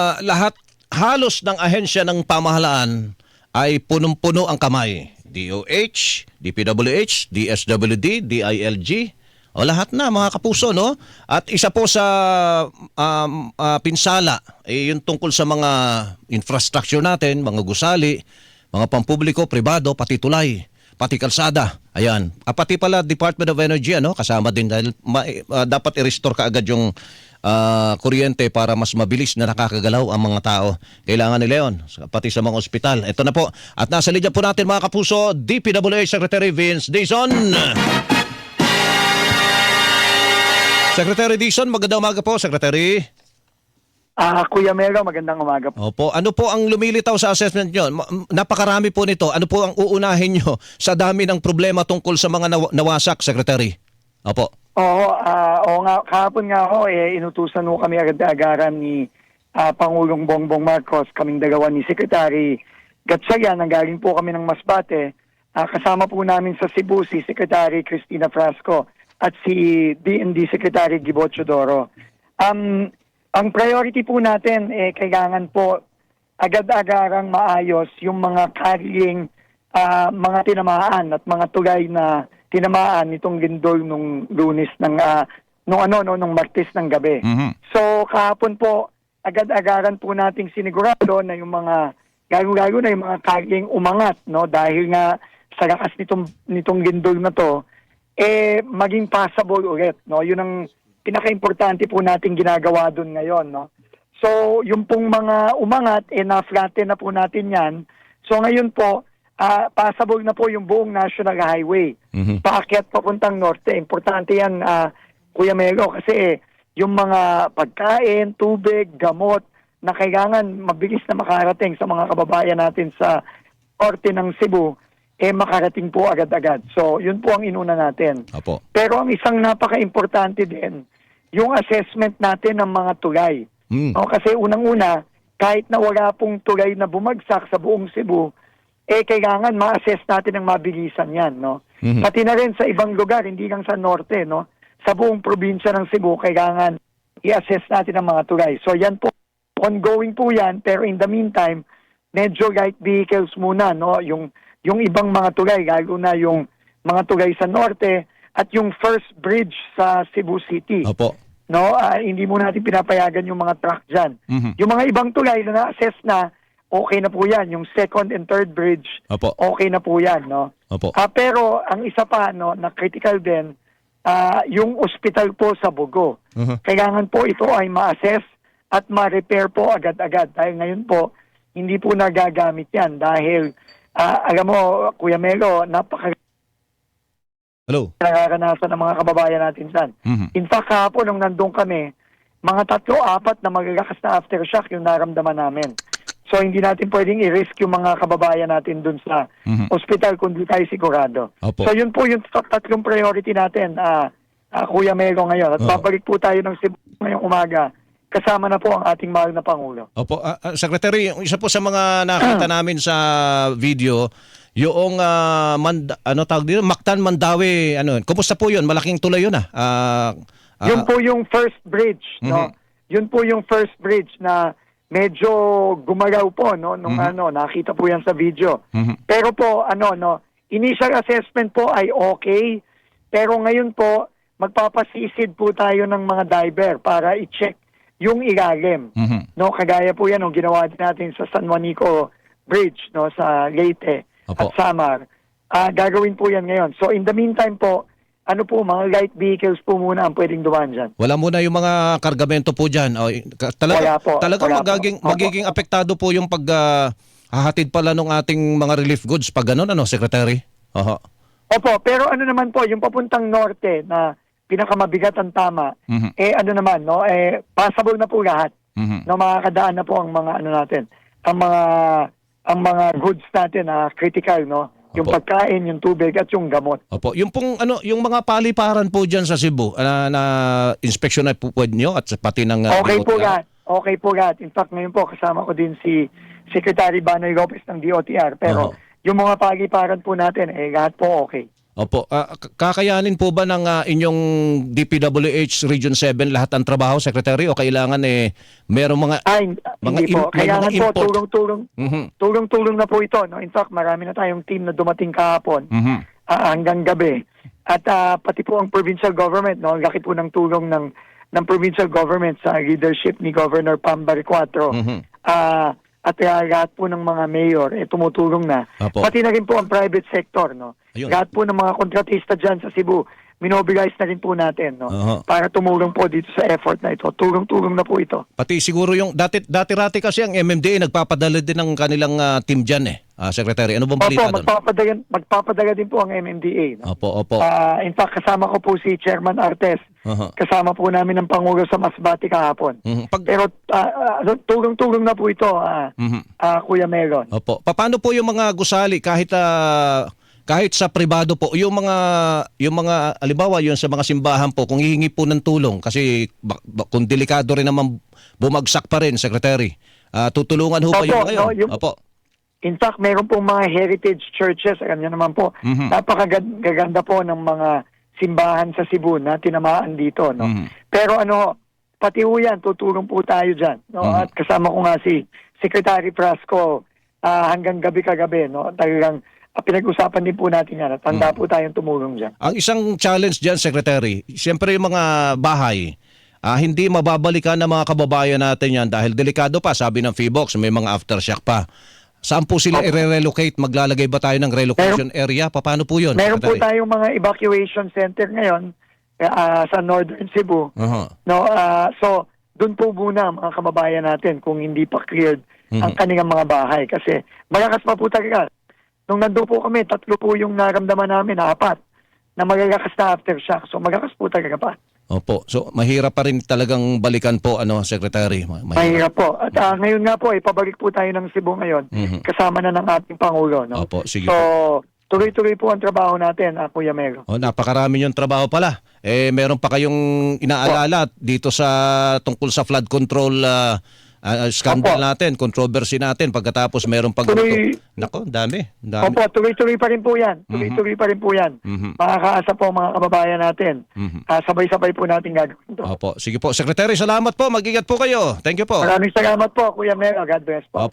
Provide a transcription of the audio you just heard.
Ah, lahat halos ng ahensya ng pamahalaan ay punong-puno ang kamay. DOH, DPWH, DSWD, DILG, o lahat na mga kapuso no. At isa po sa um, ah, pinsala eh, yung tungkol sa mga infrastructure natin, mga gusali, mga pampubliko, pribado, pati tulay, pati kalsada. Ayan. Ah, pati pala Department of Energy ano, kasama din dahil ma- ah, dapat i-restore kaagad yung ah, kuryente para mas mabilis na nakakagalaw ang mga tao. Kailangan nila yun, pati sa mga ospital. Ito na po. At nasa linya po natin mga kapuso, DPWH Secretary Vince Dizon. Secretary Dizon, magandang umaga po, Secretary. Ah, Kuya Mero, magandang umaga po. Opo, ano po ang lumilitaw sa assessment nyo? Napakarami po nito. Ano po ang uunahin nyo sa dami ng problema tungkol sa mga naw- nawasak, Secretary? Opo. Oo, ah, oo nga, kahapon nga ho, eh, inutusan ho kami agad-agaran ni ah, Pangulong Bongbong Marcos, kaming dalawa ni Secretary Gatsayan, nanggaling po kami ng Masbate. Ah, kasama po namin sa Cebu si Secretary Cristina Frasco at si DND Secretary Gibo Chodoro. Um, ang priority po natin, eh, kailangan po agad-agarang maayos yung mga carrying ah, mga tinamaan at mga tulay na tinamaan nitong lindol nung lunes ng ah, nung ano no nung Martes ng gabi. Mhm. So kahapon po agad-agaran po nating sinigurado na yung mga lalo-lalo na yung mga carrying umangat no dahil nga sa lakas nitong nitong lindol na to eh maging passable ulit no yun ang pinaka-importante po nating ginagawa doon ngayon no So, yung pong mga umangat, eh, na-flatten na po natin yan. So, ngayon po, ah, passable na po yung buong National Highway. Mhm. Paakyat papuntang norte. Importante yan, ah, Kuya Melo, kasi eh, yung mga pagkain, tubig, gamot, na kailangan mabilis na makarating sa mga kababayan natin sa norte ng Cebu, eh makarating po agad-agad. So, yun po ang inuna natin. Opo. Pero ang isang napaka-importante din, yung assessment natin ng mga tulay. Mm. O, kasi unang-una, kahit na wala pong tulay na bumagsak sa buong Cebu, eh kailangan ma-assess natin ng mabilisan yan, no? Mhm. Pati na rin sa ibang lugar, hindi lang sa norte, no? Sa buong probinsya ng Cebu, kailangan i-assess natin ang mga tulay. So yan po, ongoing po yan, pero in the meantime, medyo light vehicles muna, no? Yung, yung ibang mga tulay, lalo na yung mga tulay sa norte at yung first bridge sa Cebu City Opo. no ah, hindi mo natin pinapayagan yung mga truck dyan. Mhm. Yung mga ibang tulay na na-assess na, okay na po yan. Yung second and third bridge, Opo. okay na po yan. No? Opo. Ah, pero ang isa pa no, na critical din, ah, yung ospital po sa Bugo. Mhm. Kailangan po ito ay ma-assess at ma-repair po agad-agad. Dahil ngayon po, hindi po nagagamit yan. Dahil, ah, alam mo, Kuya Melo, napaka Hello. nararanasan ng mga kababayan natin dyan. Mhm. In fact, kahapon nung nandun kami, mga tatlo, apat na magagakas na aftershock yung naramdaman namin. So hindi natin pwedeng i-risk yung mga kababayan natin dun sa Mhm. ospital kung di tayo sigurado. Opo. So yun po yung tat- tatlong priority natin, ah ah, Kuya Melo ngayon. At Oo. babalik po tayo ng Cebu ngayong umaga. Kasama na po ang ating mahal na Pangulo. Opo, ah, ah, Secretary, isa po sa mga nakita namin sa video, yung ah, mand- ano tawag dito, Mactan Mandawi, ano, kumusta po 'yun? Malaking tulay 'yun ah. Ah, ah, Yun po yung first bridge, no? Mhm. Yun po yung first bridge na medyo gumalaw po, no? Nung Mhm. ano, nakita po yan sa video. mhm. Pero po, ano, no, initial assessment po ay okay, pero ngayon po, magpapasisid po tayo ng mga diver para i-check yung ilalim. Mhm. No, kagaya po yan, no, ginawa din natin sa San Juanico Bridge, no, sa Leyte Opo. at Samar. Ah, gagawin po yan ngayon. So, in the meantime po, ano po, mga light vehicles po muna ang pwedeng dumaan dyan. Wala muna yung mga kargamento po diyan. O, talaga Wala po, talaga wala po. magiging apektado po yung pag ah, hahatid pala ng ating mga relief goods pag ganun ano, Secretary? Oho. Opo, pero ano naman po, yung papuntang norte na pinakamabigat ang tama, Mhm. eh ano naman, no, eh passable na po lahat. Mhm. No, makakadaan na po ang mga ano natin, ang mga ang mga goods natin na critical, no? Yung Opo. pagkain, yung tubig at yung gamot. Opo, yung pong ano, yung mga paliparan po diyan sa Cebu ah, na inspeksyon na po nyo at pati ng ah, Okay po DOTR. Okay po lahat. In fact, ngayon po kasama ko din si Secretary Banoy Lopez ng DOTR. Pero Oo. yung mga pagiparan po natin, eh lahat po okay. Opo, k- kakayanin po ba ng ah, inyong DPWH Region 7 lahat ng trabaho, Secretary, o kailangan eh merong mga... Ay, Mga hindi po. Kailangan mga po, tulong-tulong. Mhm, Tulong-tulong na po ito. No? In fact, marami na tayong team na dumating kahapon mhm. ah, hanggang gabi. At ah, pati po ang provincial government, no? ang laki po ng tulong ng, ng provincial government sa leadership ni Governor Pambari Cuatro. Mhm. At ah, lahat po ng mga mayor eh, tumutulong na. Apo. Pati na rin po ang private sector. No? Ayun. Lahat po ng mga kontratista dyan sa Cebu, minobilize na rin po natin no? Aha. para tumulong po dito sa effort na ito. Tulong-tulong na po ito. Pati siguro yung dati dati-rati kasi ang MMDA nagpapadala din ng kanilang ah, team diyan eh. Ah, Secretary, ano bang Opo, balita doon? magpapadala, magpapadala din po ang MMDA. No? Opo, opo. Ah, in fact, kasama ko po si Chairman Artes. Aha. Kasama po namin ang Pangulo sa Masbate kahapon. Mhm. Pag Pero ah, ah, tulong-tulong na po ito, ah, Mhm. ah, Kuya Meron. Opo. Paano po yung mga gusali kahit ah, kahit sa pribado po, yung mga yung mga alibawa yun sa mga simbahan po kung hihingi po ng tulong kasi ba- ba- kung delikado rin naman bumagsak pa rin, Secretary. Ah, tutulungan ho Opo, ngayon? no, yung- Opo. In fact, meron pong mga heritage churches, alam niyo naman po, Mhm. napakaganda po ng mga simbahan sa Cebu na tinamaan dito. No? Mhm. Pero ano, pati ho yan, tutulong po tayo dyan. No? Mhm. At kasama ko nga si Secretary Frasco ah, hanggang gabi kagabi. No? Talagang ah, pinag-usapan din po natin yan at handa po tayong tumulong dyan. Ang isang challenge diyan, Secretary, siyempre yung mga bahay, ah, hindi mababalikan ng mga kababayan natin yan dahil delikado pa, sabi ng FIBOX, may mga aftershock pa. Saan po sila i-relocate? Maglalagay ba tayo ng relocation area? Paano po yun? Meron po Secretary? tayong mga evacuation center ngayon ah, sa Northern Cebu. Aha. No, ah, so doon po muna mga kababayan natin kung hindi pa cleared ang Mhm. kanilang mga bahay kasi malakas pa po talaga. Nung nandun po kami, tatlo po yung naramdaman namin, na apat, na magagakas na aftershock. So magakas po talaga pa. Opo. So mahirap pa rin talagang balikan po ano, Secretary. Ma- Mahirap po. At ah, ngayon nga po, ipabalik po tayo ng Cebu ngayon Mhm. kasama na ng ating Pangulo. No? Opo, sige so, po. tuloy-tuloy po ang trabaho natin, ah, Kuya Mero. Oh, napakarami yung trabaho pala. Eh meron pa kayong inaalala dito sa tungkol sa flood control ah, ah, scandal Opo. natin, controversy natin pagkatapos meron Tuloy- ganito. Nako, dami. dami. Opo, tuloy-tuloy pa rin po yan. Tuloy-tuloy pa rin po yan. Mhm. Makakaasa po mga kababayan natin. Mhm. Ah, sabay-sabay po natin gagawin ito. Opo, sige po. Secretary, salamat po. Mag-ingat po kayo. Thank you po. Maraming salamat po, Kuya Mero. God bless po. Opo.